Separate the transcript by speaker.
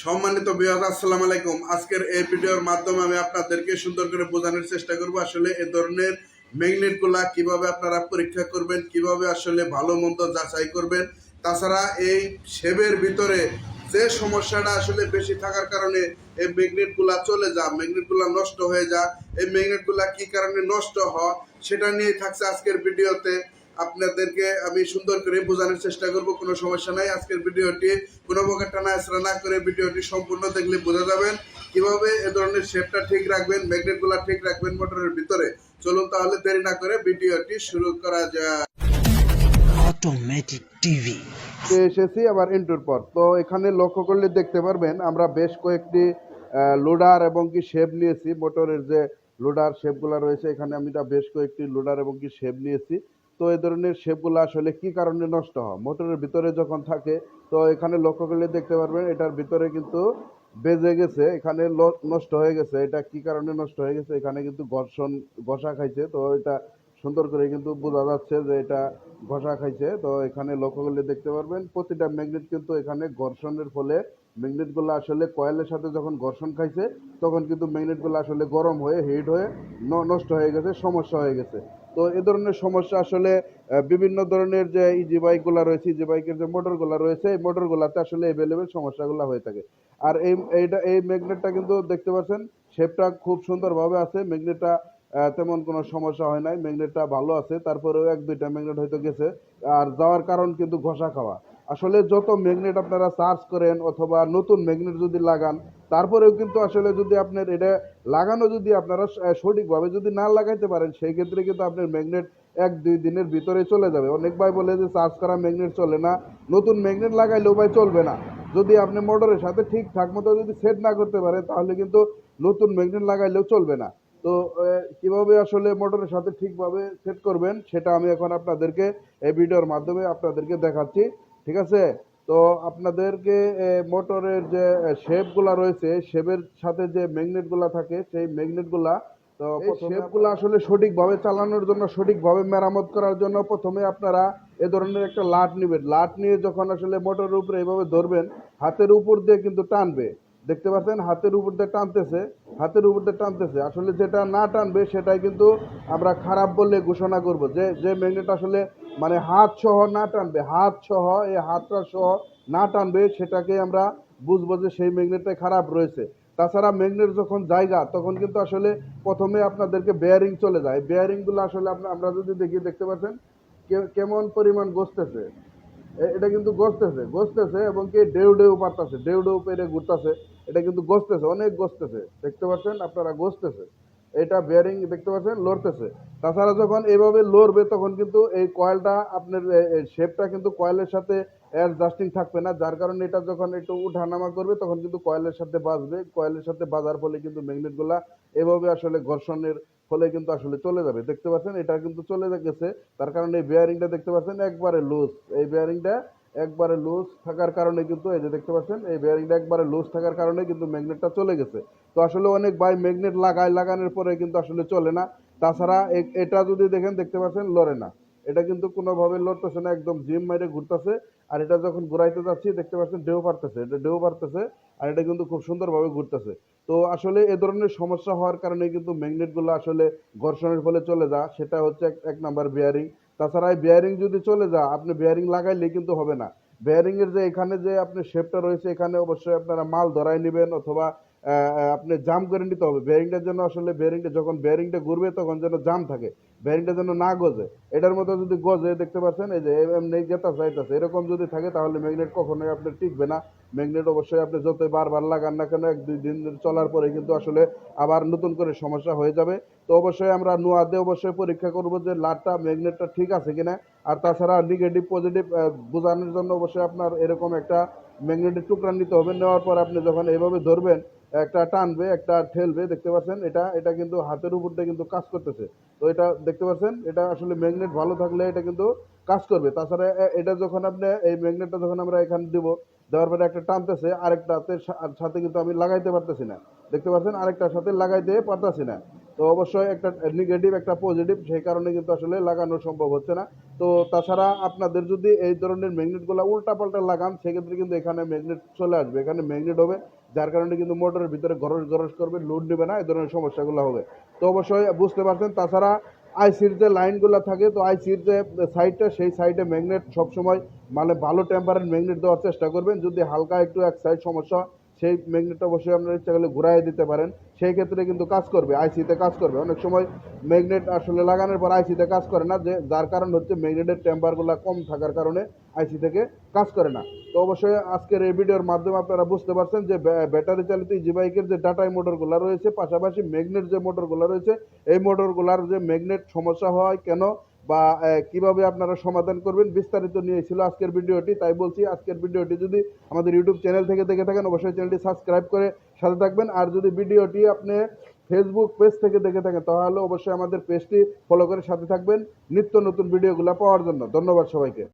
Speaker 1: সম্মানিত বিহার আসসালামু আলাইকুম। আজকের এই ভিডিওর মাধ্যমে আমি আপনাদেরকে সুন্দর করে বোঝানোর চেষ্টা করব আসলে এ ধরনের ম্যাগনেটগুলা কীভাবে আপনারা পরীক্ষা করবেন, কীভাবে আসলে ভালো মন্দ যাচাই করবেন। তাছাড়া এই শেবের ভিতরে যে সমস্যাটা আসলে বেশি থাকার কারণে এই ম্যাগনেটগুলা চলে যা ম্যাগনেটগুলা নষ্ট হয়ে যা, এই ম্যাগনেটগুলা কি কারণে নষ্ট হয় সেটা নিয়ে থাকছে আজকের ভিডিওতে। আপনাদেরকে আমি সুন্দর করে বোঝানোর চেষ্টা করব কোনো সমস্যা নাই। আজকের ভিডিওটি কোনো প্রকার টানা আসরা না করে ভিডিওটি সম্পূর্ণ দেখলে বোঝা যাবেন। কীভাবে এ ধরনের শেপটা ঠিক রাখবেন ম্যাগনেটগুলো ঠিক রাখবেন মোটরের ভিতরে? চলুন তাহলে দেরি না করে ভিডিওটি শুরু করা যায়. এসেছি আবার ইন্টুর পর তো এখানে লক্ষ্য করলে দেখতে পারবেন আমরা বেশ কয়েকটি লোডার এবং কি শেপ নিয়েছি। মোটরের যে লোডার শেপগুলো রয়েছে এখানে আমি বেশ কয়েকটি লোডার এবং কি শেপ নিয়েছি। তো এই ধরনের শেপগুলো আসলে কি কারণে নষ্ট হয়? মোটরের ভিতরে যখন থাকে, তো এখানে লক্ষ্য করলে দেখতে পারবেন, এটার ভিতরে কিন্তু বেজে গেছে, এখানে নষ্ট হয়ে গেছে। এটা কি কারণে নষ্ট হয়ে গেছে? এখানে কিন্তু ঘর্ষণ, ঘষা খাইছে। তো এটা সুন্দর করে কিন্তু বোঝা যাচ্ছে যে এটা ঘষা খাইছে। তো এখানে লক্ষ্য করলে দেখতে পারবেন, প্রতিটা ম্যাগনেট কিন্তু এখানে ঘর্ষণের ফলে ম্যাগনেটগুলো আসলে কয়েলের সাথে যখন ঘর্ষণ খাইছে, তখন কিন্তু ম্যাগনেটগুলো আসলে গরম হয়ে, হিট হয়ে নষ্ট হয়ে গেছে, সমস্যা হয়ে গেছে। তো এ ধরনের সমস্যা আসলে বিভিন্ন ধরনের যে ইজি বাইকগুলো রয়েছে ইজি বাইকের যে মোটরগুলো রয়েছে, এই মোটরগুলোতে আসলে অ্যাভেলেবেল সমস্যাগুলো হয়ে থাকে। আর এই, এইটা, এই ম্যাগনেটটা কিন্তু দেখতে পাচ্ছেন শেপটা খুব সুন্দরভাবে আছে ম্যাগনেটটা তেমন কোনো সমস্যা হয় নাই ম্যাগনেটটা ভালো আছে, তারপরেও এক দুইটা ম্যাগনেট হয়তো গেছে, আর যাওয়ার কারণ কিন্তু ঘষা খাওয়া। আসলে যত ম্যাগনেট আপনারা চার্জ করেন অথবা নতুন ম্যাগনেট যদি লাগান, তারপরেও কিন্তু আসলে যদি আপনার এটা লাগানো যদি আপনারা সঠিকভাবে যদি না লাগাইতে পারেন, সেই ক্ষেত্রে কিন্তু আপনার ম্যাগনেট এক দুই দিনের ভিতরে চলে যাবে। অনেক ভাই বলে যে চার্জ করা ম্যাগনেট চলে না। নতুন ম্যাগনেট লাগাইলেও ভাই চলবে না। যদি আপনি মোটরের সাথে ঠিকঠাক মতো যদি সেট না করতে পারেন, তাহলে কিন্তু নতুন ম্যাগনেট লাগাইলেও চলবে না। তো কীভাবে আসলে মোটরের সাথে ঠিকভাবে সেট করবেন, সেটা আমি এখন আপনাদেরকে এই ভিডিওর মাধ্যমে আপনাদেরকে দেখাচ্ছি। ঠিক আছে? তো আপনাদেরকে মোটরের যে শেপগুলা রয়েছে শেপের সাথে যে ম্যাগনেটগুলা থাকে সেই ম্যাগনেটগুলা তো শেপগুলো আসলে সঠিকভাবে চালানোর জন্য সঠিকভাবে মেরামত করার জন্য প্রথমে আপনারা এ ধরনের একটা লাট নেবেন। লাট নিয়ে যখন আসলে মোটরের উপরে এভাবে ধরবেন হাতের উপর দিয়ে কিন্তু টানবে। দেখতে পাচ্ছেন? হাতের উপর দিয়ে টানতেছে হাতের উপর দিয়ে টানতেছে। আসলে যেটা না টানবে সেটাই কিন্তু আমরা খারাপ বলে ঘোষণা করব। যে যে ম্যাগনেট আসলে মানে হাত সহ না টানবে, হাত সহ, এই হাতটা সহ না টানবে, সেটাকে আমরা বুঝব যে সেই ম্যাগনেটটা খারাপ রয়েছে। তাছাড়া ম্যাগনেট যখন জায়গা, তখন কিন্তু আসলে প্রথমে আপনাদেরকে বেয়ারিং চলে যায়। বেয়ারিংগুলো আসলে আমরা যদি দেখি, দেখতে পাচ্ছেন? কেমন পরিমাণ গসতেছে? এটা কিন্তু গসতেছে গসতেছে এবং কি ডেউ ডেউ পারতেছে ডেউ ডেউ পেরে ঘুরতেছে, এটা কিন্তু গসতেছে, অনেক গসতেছে। দেখতে পাচ্ছেন? আপনারা গসতেছে। এটা বেয়ারিং দেখতে পাচ্ছেন, লড়তেছে। তাছাড়া যখন এভাবে লড়বে, তখন কিন্তু এই কয়েলটা আপনার শেপটা কিন্তু কয়েলের সাথে অ্যাডজাস্টিং থাকবে না। যার কারণে এটা যখন একটু উঠানামা করবে, তখন কিন্তু কয়েলের সাথে বাজবে। কয়েলের সাথে বাজার ফলে কিন্তু ম্যাগনেটগুলা এভাবে আসলে ঘর্ষণের ফলে কিন্তু আসলে চলে যাবে। দেখতে পাচ্ছেন, এটা কিন্তু চলে গেছে। তার কারণে এই বেয়ারিংটা দেখতে পাচ্ছেন, একবারে লুজ এই বেয়ারিংটা একবারে লুজ থাকার কারণে কিন্তু এই যে দেখতে পাচ্ছেন, এই বেয়ারিংটা একবারে লুজ থাকার কারণে কিন্তু ম্যাগনেটটা চলে গেছে। তো আসলে অনেক বাই ম্যাগনেট লাগায়, লাগানোর পরে কিন্তু আসলে চলে না। তাছাড়া এটা যদি দেখেন, দেখতে পাচ্ছেন, লড়ে না। এটা কিন্তু কোনোভাবে লড়তেছে না, একদম জিম মাইরে ঘুরতেছে। আর এটা যখন ঘুরাইতে যাচ্ছি, দেখতে পাচ্ছেন, ঢেউ পারতেছে, এটা ঢেউ পারতেছে, আর এটা কিন্তু খুব সুন্দরভাবে ঘুরতেছে। তো আসলে এ ধরনের সমস্যা হওয়ার কারণে কিন্তু ম্যাগনেটগুলো আসলে ঘর্ষণের ফলে চলে যা সেটা হচ্ছে এক- নাম্বার বেয়ারিং তাছাড়া এই বেয়ারিং যদি চলে যায়, আপনি বেয়ারিং লাগাইলে কিন্তু হবে না। বেয়ারিংয়ের যে এখানে যে আপনি শেপটা রয়েছে, এখানে অবশ্যই আপনারা মাল ধরাই নেবেন অথবা আপনি জাম করে নিতে হবে। বেয়ারিংটার জন্য আসলে বেয়ারিংটা যখন বেয়ারিংটা ঘুরবে, তখন যেন জাম থাকে। বেয়ারিংটা যেন না গজে। এটার মতো যদি গজে, দেখতে পাচ্ছেন, এই যে এমনি গেতা চাইতেছে এরকম যদি থাকে, তাহলে ম্যাগনেট কখনোই আপনার টিকবে না। ম্যাগনেট অবশ্যই আপনি যতই বারবার লাগান না কেন এক দুই দিন চলার পরে কিন্তু আসলে আবার নতুন করে সমস্যা হয়ে যাবে। তো অবশ্যই আমরা নোয়াদে অবশ্যই পরীক্ষা করব যে লাটটা ম্যাগনেটটা ঠিক আছে কিনা। আর তাছাড়া নেগেটিভ পজিটিভ বোঝানোর জন্য অবশ্যই আপনার এরকম একটা ম্যাগনেটের টুকরা নিতে হবে। নেওয়ার পর আপনি যখন এভাবে ধরবেন একটা টানবে, একটা ঠেলবে, দেখতে পাচ্ছেন? এটা এটা কিন্তু হাতের উপর দিয়ে কিন্তু কাজ করতেছে। তো এটা দেখতে পাচ্ছেন? এটা আসলে ম্যাগনেট ভালো থাকলে এটা কিন্তু কাজ করবে। তাছাড়া এটা যখন আপনি এই ম্যাগনেটটা যখন আমরা এখানে দিব, দেওয়ার পরে একটা টানতেছে আরেকটাতে সাথে কিন্তু আমি লাগাইতে পারতেছি না। দেখতে পাচ্ছেন? আরেকটার সাথে লাগাইতে পারতেছি না। তো অবশ্যই একটা নেগেটিভ, একটা পজিটিভ, সেই কারণে কিন্তু আসলে লাগানো সম্ভব হচ্ছে না। তো তাছাড়া আপনাদের যদি এই ধরনের ম্যাগনেটগুলো উল্টাপাল্টা লাগান, সেক্ষেত্রে কিন্তু এখানে ম্যাগনেট চলে আসবে। এখানে ম্যাগনেট হবে। যার কারণে কিন্তু মোটরের ভিতরে গরস গরস করবে লোড নেবে না, এই ধরনের সমস্যাগুলো হবে। তো অবশ্যই বুঝতে পারছেন, তাছাড়া আইসির যে লাইনগুলো থাকে, তো আইসির যে সাইডটা সেই সাইডে ম্যাগনেট সবসময় মানে ভালো টেম্পারের ম্যাগনেট দেওয়ার চেষ্টা করবেন। যদি হালকা একটু এক সাইড সমস্যা সেই ম্যাগনেটটা অবশ্যই আপনার ইচ্ছা করলে ঘুরাই দিতে পারেন। সেই ক্ষেত্রে কিন্তু কাজ করবে আইসিতে কাজ করবে। অনেক সময় ম্যাগনেট আসলে লাগানোর পর আইসিতে কাজ করে না, যে যার কারণ হচ্ছে ম্যাগনেটের টেম্পারগুলো কম থাকার কারণে আইসি থেকে কাজ করে না। তো অবশ্যই আজকের এই ভিডিওর মাধ্যমে আপনারা বুঝতে পারছেন যে ব্য- ব্যাটারি চালিত ইজি বাইকের যে ডাটাই মোটরগুলো রয়েছে, পাশাপাশি ম্যাগনেট যে মোটরগুলো রয়েছে, এই মোটরগুলোর যে ম্যাগনেট সমস্যা হয় কেন? বা কীভাবে আপনারা সমাধান করবেন বিস্তারিত নিয়ে ছিল আজকের ভিডিওটি, তাই বলছি আজকের ভিডিওটি যদি আমাদের ইউটিউব চ্যানেল থেকে দেখে থাকেন, অবশ্যই চ্যানেলটি সাবস্ক্রাইব করে সাথে থাকবেন। আর যদি ভিডিওটি আপনি ফেসবুক পেজ থেকে দেখে থাকেন, তাহলে অবশ্যই আমাদের পেজটি ফলো করে সাথে থাকবেন। নিত্য নতুন ভিডিওগুলো পাওয়ার জন্য। ধন্যবাদ সবাইকে।